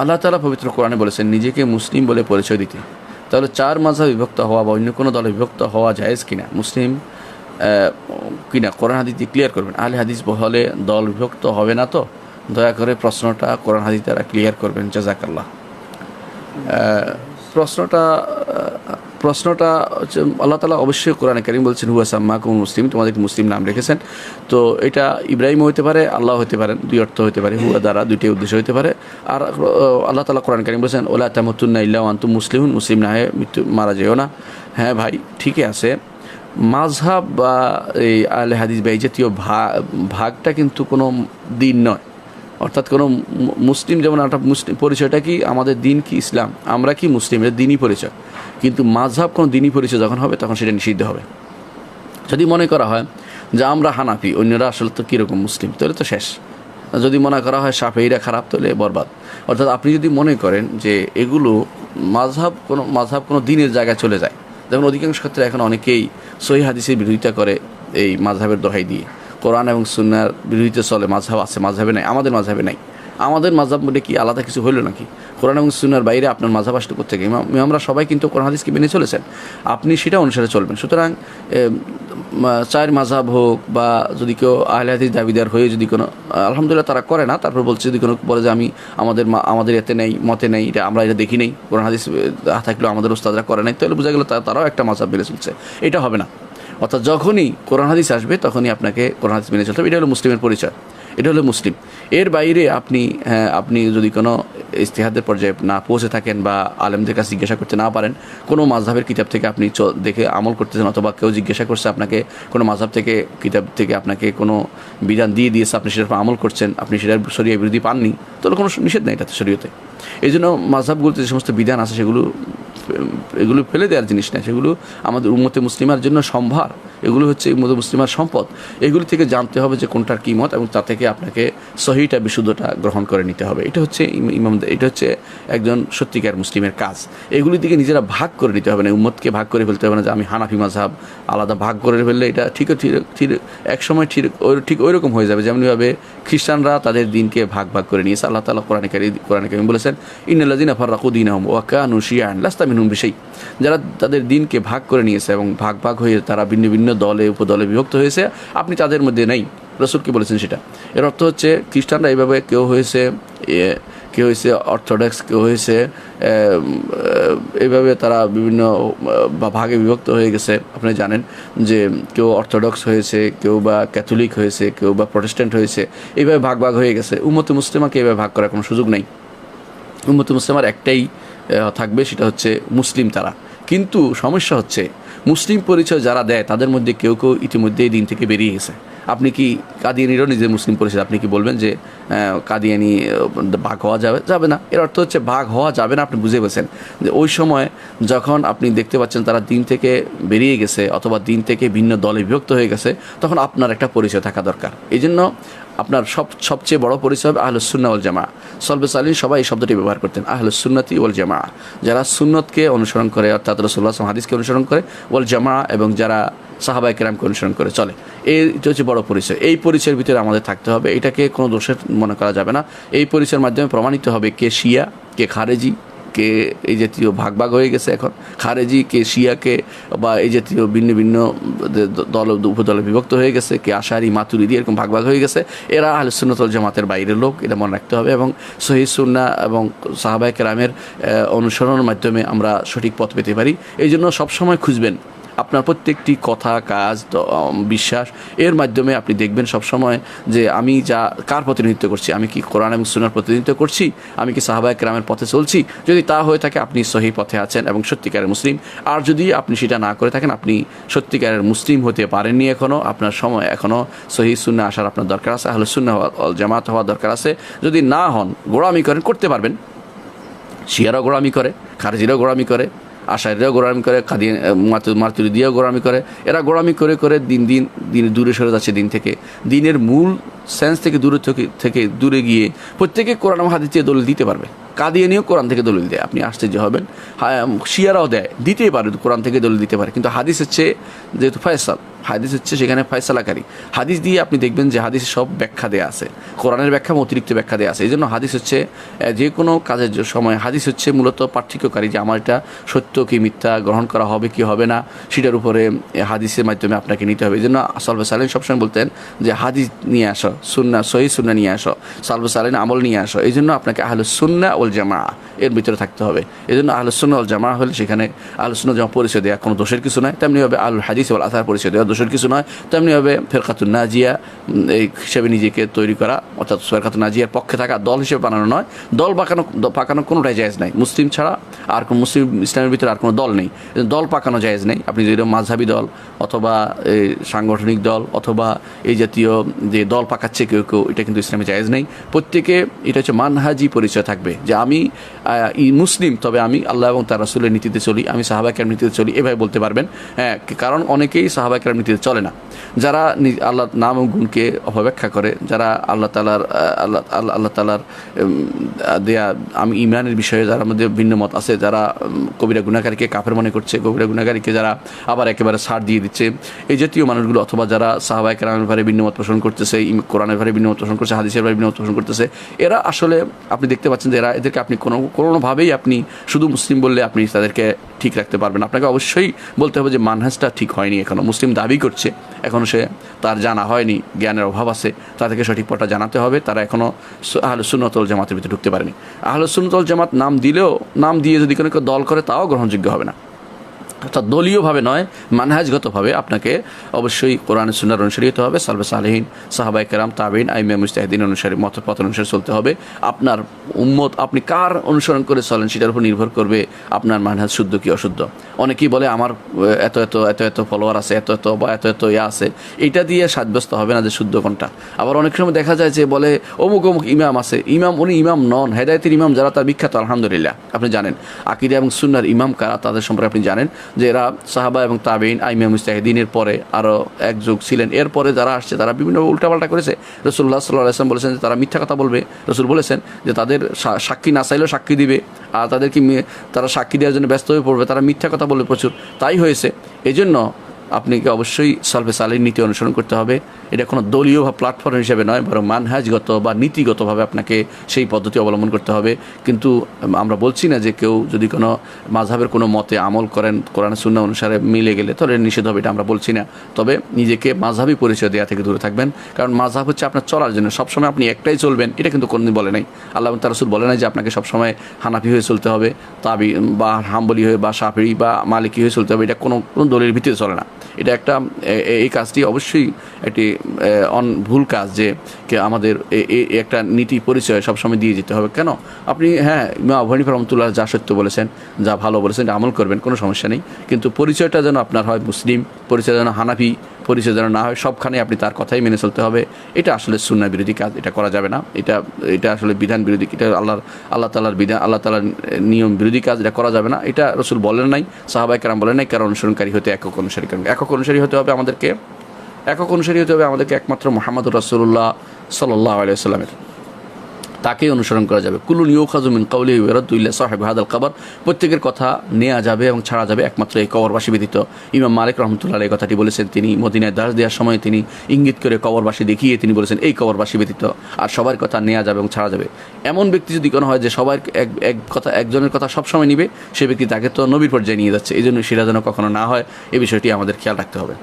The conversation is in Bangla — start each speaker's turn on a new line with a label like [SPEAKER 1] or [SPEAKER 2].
[SPEAKER 1] আল্লাহ তালা পবিত্র কোরআনে বলেছেন, নিজেকে মুসলিম বলে পরিচয় দিতে। তাহলে চার মাঝা বিভক্ত হওয়া বা অন্য কোনো দলে বিভক্ত হওয়া জায়েজ কিনা? মুসলিম কিনা? কোরআন হাদিস ক্লিয়ার করবেন। আলে হাদিস বহলে দল বিভক্ত হবে না তো? দয়া করে প্রশ্নটা কোরআন হাদিস দ্বারা ক্লিয়ার করবেন। জাজাকাল্লাহ প্রশ্নটা প্রশ্নটা হচ্ছে, আল্লাহ তালা অবশ্যই কোরআনে কারিম বলছেন, হুয়া সাম্মা মুসলিম তোমাদেরকে মুসলিম নাম রেখেছেন। তো এটা ইব্রাহিম হতে পারে, আল্লাহ হতে পারেন, দুই অর্থ হতে পারে, হুয়া দ্বারা দুইটি উদ্দেশ্য হতে পারে। আর আল্লাহ তালা কোরআন কারিম বলছেন, ওলা তামতুন্না ইল্লা আন্তু মুসলিম মুসলিম না হয়ে মৃত্যু, মারা যেও না। হ্যাঁ ভাই, ঠিকই আছে। মাঝহাব বা এই আলে হাদিস বা এই জাতীয় ভাগটা কিন্তু কোনো দিন নয়। অর্থাৎ কোনো মুসলিম যেমন একটা মুসলিম, পরিচয়টা কি আমাদের দিন কি ইসলাম? আমরা কি মুসলিম? এটা দিনই পরিচয়। কিন্তু মাঝহাব কোনো দিনই পরিচয় যখন হবে, তখন সেটা নিষিদ্ধ হবে। যদি মনে করা হয় যে আমরা হানাফি, অন্যরা আসলে তো কীরকম মুসলিম, তাহলে তো শেষ। যদি মনে করা হয় সাফেইরা খারাপ, তাহলে বরবাদ। অর্থাৎ আপনি যদি মনে করেন যে এগুলো মাঝহাব কোনো মাঝহাব কোনো দিনের জায়গায় চলে যায়, যেমন অধিকাংশ ক্ষেত্রে এখন অনেকেই সহি হাদিসের বিরোধিতা করে এই মাঝহাবের দোহাই দিয়ে। কোরআন এবং সুন্নার বিরোধিতা চলে, মাঝহাব আছে, মাঝহাবে নাই, আমাদের মাঝহাবে নাই। আমাদের মাঝহাব মধ্যে কি আলাদা কিছু হইল নাকি? কোরআন এবং সুন্নার বাইরে আপনার আসলে করতে গিয়ে আমরা সবাই কিন্তু কোরআন হাদিসকে মেনে চলেছেন? আপনি সেটা অনুসারে চলবেন। সুতরাং চায়ের মাঝহাব হোক বা যদি কেউ আহলে হাদিস দাবিদার হয়ে যদি কোনো, আলহামদুলিল্লাহ তারা করে না, তারপর বলছে যদি কোনো বলে যে আমি আমাদের মা- আমাদের এতে নেই, মতে নেই, এটা আমরা এটা দেখি নেই, কোরআন হাদিস থাকলেও আমাদের ওস্তাদরা করে নাই, তাহলে বোঝা গেল তারাও একটা মাঝহাব মেনে চলছে। এটা হবে না। অর্থাৎ যখনই কোরআন হাদিস আসবে তখনই আপনাকে কোরআন হাদিস মেনে চলতে হবে। এটা হলো মুসলিমের পরিচয়। এটা হলো মুসলিম। এর বাইরে আপনি হ্যাঁ, আপনি যদি কোনো ইস্তেহাদের পর্যায়ে না পৌঁছে থাকেন বা আলেমদের কাছে জিজ্ঞাসা করতে না পারেন কোনো মাঝহাবের কিতাব থেকে আপনি দেখে আমল করতেছেন অথবা কেউ জিজ্ঞাসা করছে আপনাকে কোনো মাঝহাব থেকে কিতাব থেকে আপনাকে কোনো বিধান দিয়ে দিয়েছে আপনি সেটার আমল করছেন আপনি সেটার শরীয় বিরোধী পাননি তাহলে কোনো নিষেধ নেই এটাতে শরীয়তে। এই জন্য মাঝহাবগুলোতে যে সমস্ত বিধান আছে সেগুলো এগুলো ফেলে দেওয়ার জিনিস না সেগুলো আমাদের উম্মতে মুসলিমার জন্য সম্ভার। এগুলো হচ্ছে উম্মতে মুসলিমার সম্পদ। এগুলি থেকে জানতে হবে যে কোনটার কী মত এবং তা থেকে আপনাকে সহিটা, বিশুদ্ধটা গ্রহণ করে নিতে হবে। এটা হচ্ছে ইম- ইমাম, এটা হচ্ছে একজন সত্যিকার মুসলিমের কাজ। এগুলির দিকে নিজেরা ভাগ করে নিতে হবে না, উম্মতকে ভাগ করে ফেলতে হবে না যে আমি হানাফি মাঝহাব আলাদা ভাগ করে ফেললে এটা ঠিক ঠিক এক সময় ঠিক ঠিক ওই রকম হয়ে যাবে। যেমনভাবে খ্রিস্টানরা তাদের দিনকে ভাগ ভাগ করে নিয়েছে। আল্লাহ তালা কোরআন কোরআন কারিম বলেছেন ইন্নাল্লাদিন ফারাকুদ্দিন আহম ওয়াকানু শিয়ান লাস্তা মিনুম বিষয় যারা তাদের দিনকে ভাগ করে নিয়েছে এবং ভাগ ভাগ হয়ে তারা ভিন্ন ভিন্ন দলে, উপদলে বিভক্ত হয়েছে। আপনি তাদের মধ্যে নেই। রসুল কি বলেছেন সেটা? এর অর্থ হচ্ছে, খ্রিস্টানরা এইভাবে কেউ হয়েছে কেউ হয়েছে অর্থোডক্স, কেউ হয়েছে এইভাবে তারা বিভিন্ন ভাগে বিভক্ত হয়ে গেছে। আপনি জানেন যে কেউ অর্থোডক্স হয়েছে, কেউ বা ক্যাথলিক হয়েছে, কেউ বা প্রটেস্ট্যান্ট হয়েছে। এইভাবে ভাগ ভাগ হয়ে গেছে। উম্মতে মুসলিমাকে এইভাবে ভাগ করার কোনো সুযোগ নেই। উম্মতে মুসলিমার একটাই থাকবে, সেটা হচ্ছে মুসলিম তারা। কিন্তু সমস্যা হচ্ছে মুসলিম পরিচয় যারা দেয়, তাদের মধ্যে কেউ কেউ ইতিমধ্যেই দিন থেকে বেরিয়ে গেছে। আপনি কি কাদিয়ানিরও নিজের মুসলিম পরিচয়, আপনি কি বলবেন যে কাদিয়ানি ভাগ হওয়া যাবে? যাবে না। এর অর্থ হচ্ছে ভাগ হওয়া যাবে না, আপনি বুঝে পেয়েছেন যে ওই সময় যখন আপনি দেখতে পাচ্ছেন তারা দিন থেকে বেরিয়ে গেছে অথবা দিন থেকে ভিন্ন দলে বিভক্ত হয়ে গেছে, তখন আপনার একটা পরিচয় থাকা দরকার। এই জন্য আপনার সব সবচেয়ে বড় পরিচয় হবে আহলুসুন্না ওয়াল জামা সলবে সালিন সবাই এই শব্দটি ব্যবহার করতেন আহলুসুন্নতি ওল জামা যারা সুন্নতকে অনুসরণ করে, অর্থাৎ রসুল্লাহ হাদিসকে অনুসরণ করে ওল জামা এবং যারা সাহাবাই কেরামকে অনুসরণ করে। চলে, এই এটা হচ্ছে বড় পরিচয়। এই পরিচয়ের ভিতরে আমাদের থাকতে হবে, এটাকে কোনো দোষের মনে করা যাবে না। এই পরিচয়ের মাধ্যমে প্রমাণিত হবে কে শিয়া, কে খারেজি কে এই জাতীয় ভাগ ভাগ হয়ে গেছে এখন। খারেজি কে শিয়াকে বা এই জাতীয় ভিন্ন ভিন্ন দল উপদলে বিভক্ত হয়ে গেছে, কে আশারি মাতুরিদি এরকম ভাগ ভাগ হয়ে গেছে। এরা আহলে সুন্নতল জামাতের বাইরের লোক, এটা মনে রাখতে হবে এবং শহীদ সুন্না এবং সাহাবায় কেরামের অনুসরণের মাধ্যমে আমরা সঠিক পথ পেতে পারি। এই জন্য সবসময় খুঁজবেন আপনার প্রত্যেকটি কথা, কাজ বিশ্বাস, এর মাধ্যমে আপনি দেখবেন সবসময় যে আমি যা, কার প্রতিনিধিত্ব করছি? আমি কি কোরআন এবং সুনার প্রতিনিধিত্ব করছি? আমি কি সাহাবায় কেরামের পথে চলছি? যদি তা হয়ে থাকে, আপনি সহি পথে আছেন এবং সত্যিকারের মুসলিম। আর যদি আপনি সেটা না করে থাকেন, আপনি সত্যিকারের মুসলিম হতে পারেননি এখনও আপনার সময় এখনও সহি শূন্য আসার আপনার দরকার আছে। আহলে শূন্য জামাত হওয়ার দরকার আছে। যদি না হন, গোড়ামি করেন, করতে পারবেন। শিয়ারাও গোড়ামি করে, খারজিরাও গোড়ামি করে। আশারিরাও গোড়ামি করে কাদিয়ে মাতুরি দিয়েও গোড়ামি করে। এরা গোড়ামি করে করে দিন দিন দিন দূরে সরে যাচ্ছে দিন থেকে। দিনের মূল সেন্স থেকে দূরে থেকে দূরে গিয়ে প্রত্যেকে কোরআন হাদিস দিয়ে দলিল দিতে পারবে। কাদিয়ানিও কোরআন থেকে দলিল দেয়। আপনি আসতে যে হবেন। হ্যাঁ শিয়ারাও দেয়। দিতেই পারে, কোরআন থেকে দলিল দিতে পারে। কিন্তু হাদিস হচ্ছে যেহেতু ফয়সাল হাদিস হচ্ছে সেখানে ফয়সালাকারী। হাদিস দিয়ে আপনি দেখবেন যে হাদিস সব ব্যাখ্যা দেওয়া আছে। কোরআনের ব্যাখ্যা অতিরিক্ত ব্যাখ্যা দেওয়া আছে। এই জন্য হাদিস হচ্ছে যে কোনো কাজের সময় হাদিস হচ্ছে মূলত পার্থক্যকারী যে আমার এটা সত্য কি মিথ্যা, গ্রহণ করা হবে কি হবে না, সেটার উপরে হাদিসের মাধ্যমে আপনাকে নিতে হবে। এই জন্য সালবে সালেন সবসময় বলতেন যে হাদিস নিয়ে আসো, সুন্না, সহি সুন্না নিয়ে আসো সালবে সালেন আমল নিয়ে আসো। এই জন্য আপনাকে আহলে সুন্না ওল জামা এর ভিতরে থাকতে হবে। এই জন্য আহলে সুন্না ওল জামা হলে সেখানে আহলে সুন্না জামা পরিচয় দেওয়া কোনো দোষের কিছু নয় তেমনি হবে আল হাদিস ওল আথার পরিচয় দেওয়া দোষের কিছু নয়, তেমনি হবে ফেরকাতুন নাজিয়া এই হিসেবে নিজেকে তৈরি করা, অর্থাৎ ফেরকাতুন নাজিয়ার পক্ষে থাকা দল হিসেবে বানানো নয়। দল পাকানো পাকানো কোনোটাই জায়েজ নাই। মুসলিম ছাড়া আর কোনো মুসলিম, ইসলামের ভিতরে আর কোনো দল নেই। দল পাকানো জায়েজ নেই। আপনি যদি মাঝহাবি দল অথবা সাংগঠনিক দল অথবা এই জাতীয় যে দল পাকাচ্ছে কেউ কেউ, এটা কিন্তু ইসলামে জায়েজ নেই। প্রত্যেকে এটা হচ্ছে মানহাজি পরিচয় থাকবে যে আমি মুসলিম, তবে আমি আল্লাহ এবং তার রাসুলের নীতিতে চলি, আমি সাহাবাকের নীতিতে চলি, এভাবে বলতে পারবেন। হ্যাঁ কারণ অনেকেই সাহাবাকের নীতিতে চলে না। যারা আল্লাহর নাম ও গুণকে অপব্যাখ্যা করে, যারা আল্লাহ তালার আল্লাহ আল্লাহ তালার দেয়া, আমি ইমানের বিষয়ে যারা মধ্যে ভিন্ন মত আছে, যারা কবিরা গুণাকারীকে কাফের মনে করছে, কবিরা গুণাকারীকে যারা আবার একেবারে সার দিয়ে দিচ্ছে, এই জাতীয় মানুষগুলো অথবা যারা সাহাবাই কেরামের ভারে ভিন্ন মত পোষণ করতেছে কোরআনের ভারে ভিন্ন মত পোষণ করছে, হাদিসের ভারে ভিন্ন মত পোষণ করতেছে, এরা আসলে আপনি দেখতে পাচ্ছেন যে এরা, এদেরকে আপনি কোনো, কোনোভাবেই আপনি শুধু মুসলিম বললে আপনি তাদেরকে ঠিক রাখতে পারবেন আপনাকে অবশ্যই বলতে হবে যে মানহাজটা ঠিক হয়নি এখনও। মুসলিম দাবি করছে। এখনও সে তার জানা হয়নি, জ্ঞানের অভাব আছে তাদেরকে সঠিক পথটা জানাতে হবে। তারা এখনও আহলে সুন্নতল জামাতের ভিতরে ঢুকতে পারেনি। আহলে সুন্নতল জামাত নাম দিলেও, নাম দিয়ে যদি কোনো দল করে, তাও গ্রহণযোগ্য হবে না। অর্থাৎ দলীয়ভাবে নয়, মানহাজগতভাবে আপনাকে অবশ্যই কোরআন সুন্নার অনুসারী হতে হবে সালবে সালেহীন সাহাবাই কেরাম, তাবিন আইমিয়া মুস্তাহিদিন অনুসারী মতপথ অনুসারে চলতে হবে। আপনার উম্মত আপনি কার অনুসরণ করে চলেন সেটার উপর নির্ভর করবে আপনার মানহাজ শুদ্ধ কি অশুদ্ধ। অনেকেই বলে আমার এত এত এত এত ফলোয়ার আছে, এত এত, বা এত এত ইয়া আছে। এটা দিয়ে সাব্যস্ত হবে না যে শুদ্ধ কোনটা। আবার অনেক সময় দেখা যায় যে বলে অমুক অমুক ইমাম আছে, ইমাম উনি ইমাম নন, হেদায়তের ইমাম যারা তার বিখ্যাত, আলহামদুলিল্লাহ। আপনি জানেন, আকিদা এবং সুন্নার ইমাম কারা, তাদের সম্পর্কে আপনি জানেন। যে এরা সাহাবা এবং তাবিন আইমিয়া মুস্তাহিদিনের পরে আরও এক যুগ ছিলেন। এরপরে যারা আসছে, তারা বিভিন্ন উল্টাপাল্টা করেছে। রসুল্লাহ সাল্লাহ আসলাম বলেছেন যে, তারা মিথ্যা কথা বলবে। রসুল বলেছেন যে, তাদের সাক্ষী না চাইলেও সাক্ষী দিবে। আর তাদেরকে তারা সাক্ষী দেওয়ার জন্য ব্যস্ত হয়ে পড়বে। তারা মিথ্যা কথা বলবে প্রচুর। তাই হয়েছে। এই জন্য আপনাকে অবশ্যই সালফে সালির নীতি অনুসরণ করতে হবে। এটা কোনো দলীয় বা প্ল্যাটফর্ম হিসেবে নয়, বরং মানহাজগত বা নীতিগতভাবে আপনাকে সেই পদ্ধতি অবলম্বন করতে হবে। কিন্তু আমরা বলছি না যে কেউ যদি কোনো মাঝহের কোনো মতে আমল করেন, কোরআন শূন্য অনুসারে মিলে গেলে তাহলে নিষেধ হবে, এটা আমরা বলছি না। তবে নিজেকে মাঝহাবি পরিচয় দেওয়া থেকে দূরে থাকবেন, কারণ মাঝহাব হচ্ছে আপনার চলার জন্য। সবসময় আপনি একটাই চলবেন, এটা কিন্তু কোনোদিন বলে নাই। আল্লাহ তার রসুল বলে নাই যে আপনাকে সবসময় হানাফি হয়ে চলতে হবে, তাবি, বা হাম্বলি হয়ে বা সাফি বা মালিকি হয়ে চলতে হবে, এটা কোনো কোনো দলের ভিত্তিতে চলে না। এটা একটা এই কাজটি অবশ্যই একটি অন, ভুল কাজ যে আমাদের একটা নীতি পরিচয় সবসময় দিয়ে যেতে হবে। কেন? আপনি হ্যাঁ ইমা ভনিফ রহমতুল্লাহ যা সত্য বলেছেন, যা ভালো বলেছেন আমল করবেন, কোনো সমস্যা নেই। কিন্তু পরিচয়টা যেন আপনার হয় মুসলিম, পরিচয় যেন হানাফি পরিচয় যেন না হয়, সবখানে আপনি তার কথাই মেনে চলতে হবে। এটা আসলে সুন্না বিরোধী কাজ, এটা করা যাবে না। এটা এটা আসলে বিধান বিরোধী, এটা আল্লাহর, আল্লাহ তালার বিধান, আল্লাহ তালার নিয়ম বিরোধী কাজ, এটা করা যাবে না। এটা রসুল বলেন নাই সাহাবাই কারাম বলেন নাই, কারণ অনুসরণকারী হতে একক অনুসারী কারণ, একক অনুসারী হতে হবে আমাদেরকে, একক অনুসারী হতে হবে আমাদেরকে একমাত্র মোহাম্মদ রসুল্লাহ সাল্লাহ আলাইসাল্লামের তাকেই অনুসরণ করা যাবে। কুলুন ইউখাজুমিন কাউলি ওয়ারদুল্লাহ সাহেব হাদাল কাবার। প্রত্যেকের কথা নেওয়া যাবে এবং ছাড়া যাবে একমাত্র এই কবরবাসী ব্যতীত। ইমাম মালিক রহমতুল্লাহ এই কথাটি বলেছেন, তিনি মদিনায় দাস দেওয়ার সময় তিনি ইঙ্গিত করে কবরবাসী দেখিয়ে তিনি বলেছেন, এই কবরবাসী ব্যতীত আর সবার কথা নেওয়া যাবে এবং ছাড়া যাবে। এমন ব্যক্তি যদি কোনো হয় যে সবার এক এক কথা, একজনের কথা সবসময় নিবে, সে ব্যক্তি তাকে তো নবীর পর্যায়ে নিয়ে যাচ্ছে। এই জন্য সেটা যেন কখনো না হয় এই বিষয়টি আমাদের খেয়াল রাখতে হবে।